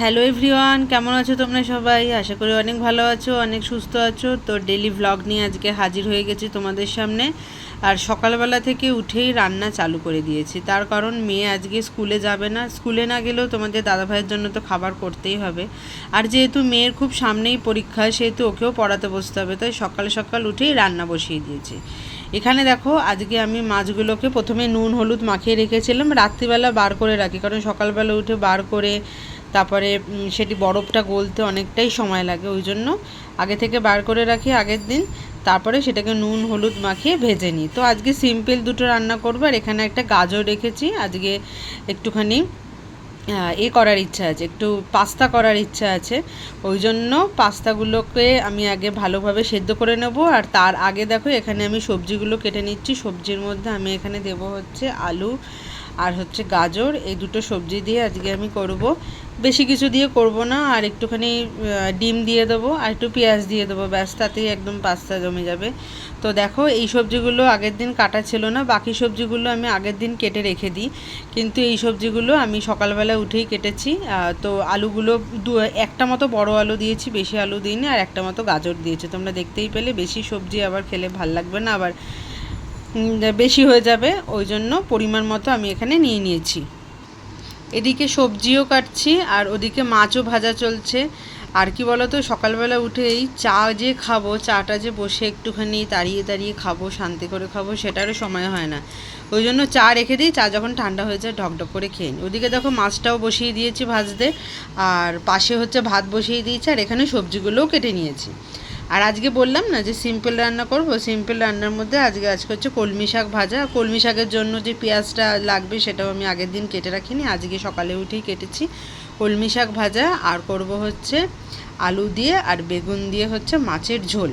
Hello everyone কেমন আছো তোমরা সবাই? আশা করি অনেক ভালো আছো, অনেক সুস্থ আছো। তো ডেলি ভ্লগ নিয়ে আজকে হাজির হয়ে গেছি তোমাদের সামনে। আর সকালবেলা থেকে উঠেই রান্না চালু করে দিয়েছি। তার কারণ মেয়ে আজকে স্কুলে যাবে না। স্কুলে না গেলেও তোমাদের দাদা ভাইয়ের জন্য তো খাবার করতেই হবে। আর যেহেতু মেয়ের খুব সামনেই পরীক্ষা, সেহেতু ওকেও পড়াতে বসতে হবে। তাই সকাল সকাল উঠেই রান্না বসিয়ে দিয়েছি। এখানে দেখো, আজকে আমি মাছগুলোকে প্রথমে নুন, হলুদ মাখিয়ে রেখেছিলাম। রাত্রিবেলা বার করে রাখি। কারণ সকালবেলা উঠে বার করে তারপরে সেটি বরফটা গলতে অনেকটাই সময় লাগে, ওই জন্য আগে থেকে বার করে রাখি আগের দিন, তারপরে সেটাকে নুন, হলুদ মাখিয়ে ভেজে নিই। তো আজকে সিম্পল দুটো রান্না করব, আর এখানে একটা গাজর রেখেছি, আজকে একটুখানি এ করার ইচ্ছা আছে, একটু পাস্তা করার ইচ্ছা আছে, ওই জন্য পাস্তাগুলোকে আমি আগে ভালোভাবে সেদ্ধ করে নেব, আর তার আগে দেখো এখানে আমি সবজিগুলো কেটে নিচ্ছি, সবজির মধ্যে আমি এখানে দেব হচ্ছে আলু আর হচ্ছে গাজর, এই দুটো সবজি দিয়ে আজকে আমি করব। বেশি কিছু দিয়ে করব না, আর একটুখানি ডিম দিয়ে দেবো আর একটু পেঁয়াজ দিয়ে দেবো। ব্যাস, তাতেই একদম পাস্তা জমে যাবে। তো দেখো, এই সবজিগুলো আগের দিন কাটা ছিল না, বাকি সবজিগুলো আমি আগের দিন কেটে রেখে দিই। কিন্তু এই সবজিগুলো আমি সকালবেলা উঠেই কেটেছি। তো আলুগুলো দু, একটা মতো বড় আলু দিয়েছি, বেশি আলু দিইনি, আর একটা মতো গাজর দিয়েছি। তোমরা দেখতেই পেলে, বেশি সবজি আবার খেলে ভালো লাগবে না, আবার বেশি হয়ে যাবে, ওই জন্য পরিমাণ মতো আমি এখানে নিয়ে নিয়েছি। এদিকে সবজিও কাটছি, আর ওদিকে মাছও ভাজা চলছে। আর কি বলতো, সকালবেলা উঠেই চা যে খাব, চাটা যে বসে একটুখানি দাঁড়িয়ে দাঁড়িয়ে খাব, শান্তি করে খাব, সেটারও সময় হয় না। ওই জন্য চা রেখে দিই, চা যখন ঠান্ডা হয়ে যায় ঢকঢক করে খেয়ে নিই ওদিকে দেখো মাছটাও বসিয়ে দিয়েছি ভাজতে, আর পাশে হচ্ছে ভাত বসিয়ে দিয়েছি, আর এখানে সবজিগুলোও কেটে নিয়েছি। আর আজকে বললাম না যে সিম্পল রান্না করব? সিম্পল রান্নার মধ্যে আজকে আজকে হচ্ছে কলমি শাক ভাজা। কলমি শাকের জন্য যে পেঁয়াজটা লাগবে সেটাও আমি আগের দিন কেটে রাখিনি। আজকে সকালে উঠেই কেটেছি কলমি শাক ভাজা। আর করব হচ্ছে আলু দিয়ে আর বেগুন দিয়ে হচ্ছে মাছের ঝোল।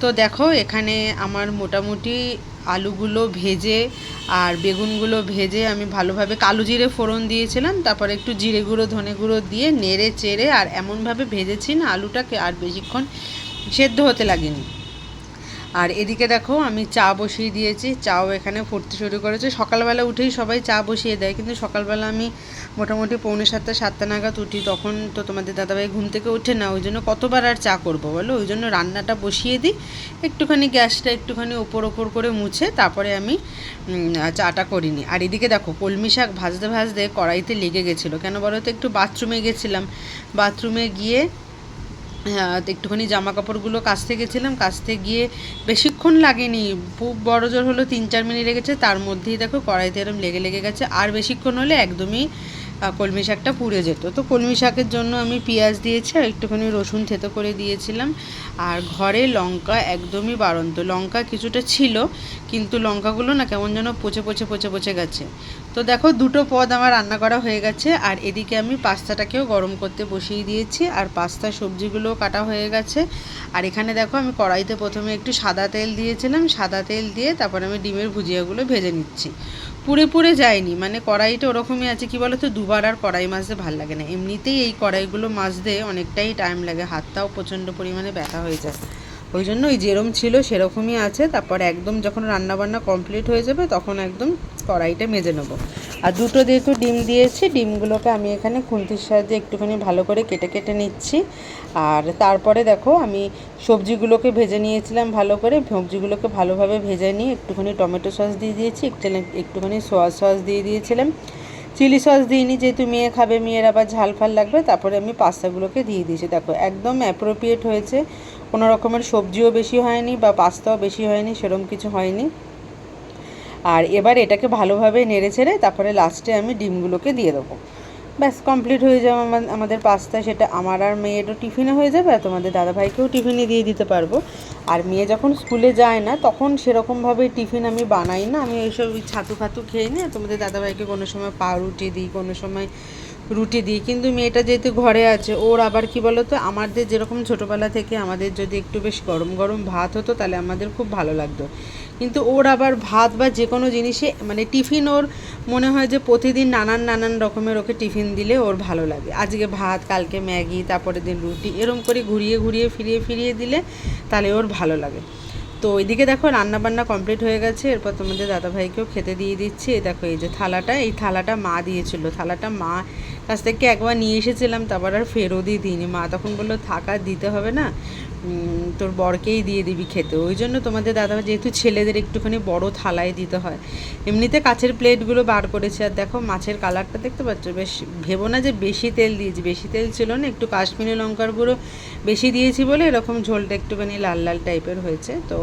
তো দেখো, এখানে আমার মোটামুটি আলুগুলো ভেজে আর বেগুনগুলো ভেজে আমি ভালোভাবে কালো জিরে ফোড়ন দিয়েছিলাম। তারপরে একটু জিরে গুঁড়ো, ধনে গুঁড়ো দিয়ে নেড়ে চেড়ে আর এমনভাবে ভেজেছি না আলুটাকে। আর বেশিক্ষণ সেদ্ধ হতে লাগেনি। আর এদিকে দেখো আমি চা বসিয়ে দিয়েছি, চাও এখানে ফুটতে শুরু করেছে। সকালবেলা উঠেই সবাই চা বসিয়ে দেয়, কিন্তু সকালবেলা আমি মোটামুটি পৌনে সাতটা সাতটা নাগাদ উঠি। তখন তো তোমাদের দাদাভাই ঘুম থেকে ওঠে না ওই জন্য কতবার আর চা করব বলো? ওই জন্য রান্নাটা বসিয়ে দিই। একটুখানি গ্যাসটা একটুখানি ওপর ওপর করে মুছে তারপরে আমি চাটা করিনি। আর এদিকে দেখো কলমি শাক ভাজতে ভাজতে কড়াইতে লেগে গেছিল। কেন বলো তো? একটু বাথরুমে গেছিলাম। বাথরুমে গিয়ে একটুখানি জামা কাপড়গুলো কাচতে গেছিলাম, কাচতে গিয়ে বেশিক্ষণ লাগেনি। খুব বড় জোর হলো তিন চার মিনিট লেগেছে, তার মধ্যেই দেখো কড়াইতে এরম লেগে লেগে গেছে। আর বেশিক্ষণ হলে একদমই কলমি শাকটা পুড়ে যেত। তো কলমি শাকের জন্য আমি পেঁয়াজ দিয়েছি আর একটুখানি রসুন থেতো করে দিয়েছিলাম। আর ঘরে লঙ্কা একদমই বাড়ন্ত। লঙ্কা কিছুটা ছিল, কিন্তু লঙ্কাগুলো না কেমন যেন পচে পচে পচে পচে গেছে। তো দেখো দুটো পদ আমার রান্না করা হয়ে গেছে। আর এদিকে আমি পাস্তাটাকেও গরম করতে বসিয়ে দিয়েছি। আর পাস্তা সবজিগুলোও কাটা হয়ে গেছে। আর এখানে দেখো আমি কড়াইতে প্রথমে একটু সাদা তেল দিয়েছিলাম, সাদা তেল দিয়ে তারপর আমি ডিমের ভুজিয়াগুলো ভেজে নিচ্ছি। পুড়ে পুড়ে যায়নি মানে কড়াইটা ওরকমই আছে, কি বলো তো দুবার আর কড়াই মাজতে ভালো লাগে না। এমনিতেই এই কড়াইগুলো মাজতে অনেকটাই টাইম লাগে, হাতটাও প্রচণ্ড পরিমাণে ব্যথা হয়ে যায়। ওই জন্য ওই যেরম ছিল সেরকমই আছে, তারপর একদম যখন রান্নাবান্না কমপ্লিট হয়ে যাবে, তখন একদম কড়াইটা মেজে নেব। আর দুটো যেহেতু ডিম দিয়েছি, ডিমগুলোকে আমি এখানে খুন্তির সাহায্যে একটুখানি ভালো করে কেটে কেটে নিচ্ছি। আর তারপরে দেখো, আমি সবজিগুলোকে ভেজে নিয়েছিলাম ভালো করে। সবজিগুলোকে ভালোভাবে ভেজে নিয়ে একটুখানি টমেটো সস দিয়ে দিয়েছি একটুখানি সোয়া সস দিয়ে দিয়েছিলাম। চিলি সস দিইনি, যেহেতু মেয়ে খাবে, মেয়ের আবার ঝাল ফাল লাগবে, তারপরে আমি পাস্তাগুলোকে দিয়ে দিয়েছি। দেখো, একদম অ্যাপ্রোপ্রিয়েট হয়েছে। কোনো রকমের সবজিও বেশি হয়নি বা পাস্তাও বেশি হয়নি সেরকম কিছু হয়নি। আর এবার এটাকে ভালোভাবে নেড়ে ছেড়ে তারপরে লাস্টে আমি ডিমগুলোকে দিয়ে দেবো। ব্যাস কমপ্লিট হয়ে যাবে আমাদের পাস্তা সেটা আমার আর মেয়েরও টিফিনে হয়ে যাবে আর তোমাদের দাদাভাইকেও টিফিনে দিয়ে দিতে পারব। আর মেয়ে যখন স্কুলে যায় না, তখন সেরকমভাবে টিফিন আমি বানাই না। আমি ওইসব ওই ছাতু ফাতু খেয়ে নিয়ে তোমাদের দাদাভাইকে কোনো সময় পাউরুটি দিই, কোনো সময় রুটি দিই। কিন্তু মেয়েটা যেহেতু ঘরে আছে, ওর আবার কি বলো তো আমাদের যেরকম ছোটোবেলা থেকে আমাদের যদি একটু বেশ গরম গরম ভাত হতো, তাহলে আমাদের খুব ভালো লাগতো। কিন্তু ওর আবার ভাত বা যে কোনো জিনিসে মানে টিফিন ওর মনে হয় যে প্রতিদিন নানান নানান রকমের ওকে টিফিন দিলে ওর ভালো লাগে। আজকে ভাত, কালকে ম্যাগি, তারপরের দিন রুটি, এরম করে ঘুরিয়ে ঘুরিয়ে ফিরিয়ে ফিরিয়ে দিলে তাহলে ওর ভালো লাগে। তো এদিকে দেখো রান্না বান্না কমপ্লিট হয়ে গেছে, এরপর তোমাদের দাদাভাইকেও খেতে দিয়ে দিচ্ছি। দেখো, এই যে থালাটা, এই থালাটা মা দিয়েছিল। থালাটা মা কাছ থেকে একবার নিয়ে এসেছিলাম, তারপর আর ফেরতই দিইনি। মা তখন বলল, থাকা দিতে হবে না। তোর বরকেই দিয়ে দিবি খেতে। ওই জন্য তোমাদের দাদা, যেহেতু ছেলেদের একটুখানি বড় থালায় দিতে হয়, এমনিতে কাছের প্লেটগুলো বার করেছে। আর দেখো, মাছের কালারটা দেখতে পাচ্ছ? বেশ, ভেবো না যে বেশি তেল দিয়েছি। বেশি তেল ছিল না, একটু কাশ্মীরি লঙ্কার গুঁড়ো বেশি দিয়েছি বলে এরকম ঝোলটা একটুখানি লাল লাল টাইপের হয়েছে। তো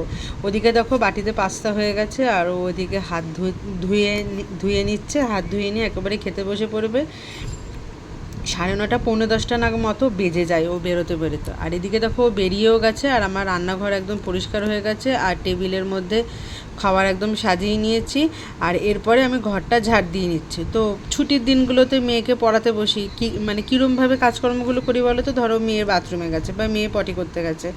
ওদিকে দেখো, বাটিতে পাস্তা হয়ে গেছে আর ওদিকে হাত ধুয়ে ধুয়ে নিচ্ছে। হাত ধুয়ে নিয়ে একেবারে খেতে বসে পড়বে। সাড়ে নটা পৌনে দশটা নাগ মতো বেজে যায় ও বেরোতে বেরোতে। আর এদিকে দেখো ও বেরিয়েও গেছে আর আমার রান্নাঘর একদম পরিষ্কার হয়ে গেছে আর টেবিলের মধ্যে খাবার একদম সাজিয়ে নিয়েছি আর এরপরে আমি ঘরটা ঝাড় দিয়ে নিচ্ছি। তো ছুটির দিনগুলোতে মেয়েকে পড়াতে বসি। কী মানে কীরমভাবে কাজকর্মগুলো করি বলো তো? ধরো মেয়ের বাথরুমে গেছে বা মেয়ে পটি করতে গেছে।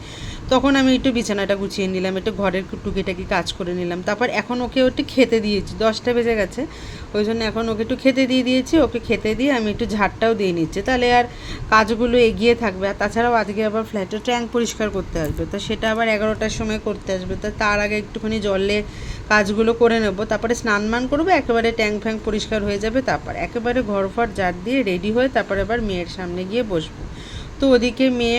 তখন আমি একটু বিছানাটা গুছিয়ে নিলাম, একটু ঘরের টুকিটাকি কাজ করে নিলাম। তারপর এখন ওকে একটু খেতে দিয়েছি, দশটা বেজে গেছে। ওই জন্য এখন ওকে একটু খেতে দিয়ে দিয়েছি, ওকে খেতে দিয়ে আমি একটু ঝাড়টাও দিয়ে নিচ্ছি। তাহলে আর কাজগুলো এগিয়ে থাকবে। আর তাছাড়াও আজকে আবার ফ্ল্যাটের ট্যাঙ্ক পরিষ্কার করতে আসবে। তো সেটা আবার এগারোটার সময় করতে আসবে। তো তার আগে একটুখানি জলে কাজগুলো করে নেব। তারপরে স্নান মান করব, একেবারে ট্যাঙ্ক ফ্যাঙ্ক পরিষ্কার হয়ে যাবে তারপর একেবারে ঘর ফর ঝাড় দিয়ে রেডি হয়ে তারপর আবার মেয়ের সামনে গিয়ে বসবো। তো ওদিকে মেয়ে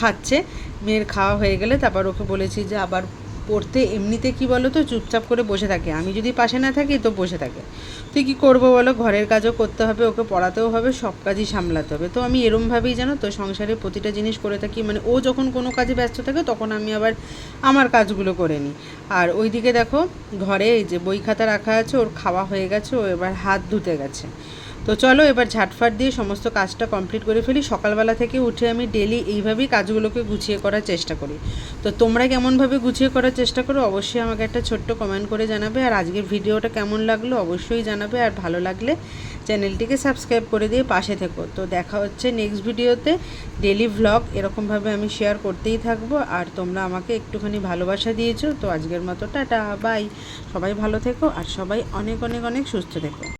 খাচ্ছে। মেয়ের খাওয়া হয়ে গেলে তারপর ওকে বলেছি যে আবার পড়তে এমনিতে কি বলো তো চুপচাপ করে বসে থাকে। আমি যদি পাশে না থাকি, তো বসে থাকে। তুই কী করব বলো? ঘরের কাজও করতে হবে, ওকে পড়াতেও হবে, সব কাজই সামলাতে হবে। তো আমি এরমভাবেই জানো তো সংসারে প্রতিটা জিনিস করে থাকি। মানে ও যখন কোনো কাজে ব্যস্ত থাকে, তখন আমি আবার আমার কাজগুলো করে নিই। আর ওইদিকে দেখো, ঘরে যে বই খাতা রাখা আছে, ওর খাওয়া হয়ে গেছে, ও এবার হাত ধুতে গেছে। তো চলো এবার ঝাটফাট দিয়ে সমস্ত কাজটা কমপ্লিট করে ফেলি। সকালবেলা থেকে উঠে আমি ডেলি এইভাবেই কাজগুলোকে গুছিয়ে করার চেষ্টা করি। তো তোমরা কেমনভাবে গুছিয়ে করার চেষ্টা করো অবশ্যই আমাকে একটা ছোট্ট কমেন্ট করে জানাবে। আর আজকের ভিডিওটা কেমন লাগল অবশ্যই জানাবে। আর ভালো লাগলে চ্যানেলটিকে সাবস্ক্রাইব করে দিয়ে পাশে থেকো। তো দেখা হচ্ছে নেক্সট ভিডিওতে। ডেলি ভ্লগ এরকমভাবে আমি শেয়ার করতেই থাকব। আর তোমরা আমাকে একটুখানি ভালোবাসা দিয়েছ। তো আজকের মতো টাটা বাই সবাই ভালো থেকো। আর সবাই অনেক অনেক অনেক সুস্থ থেকো।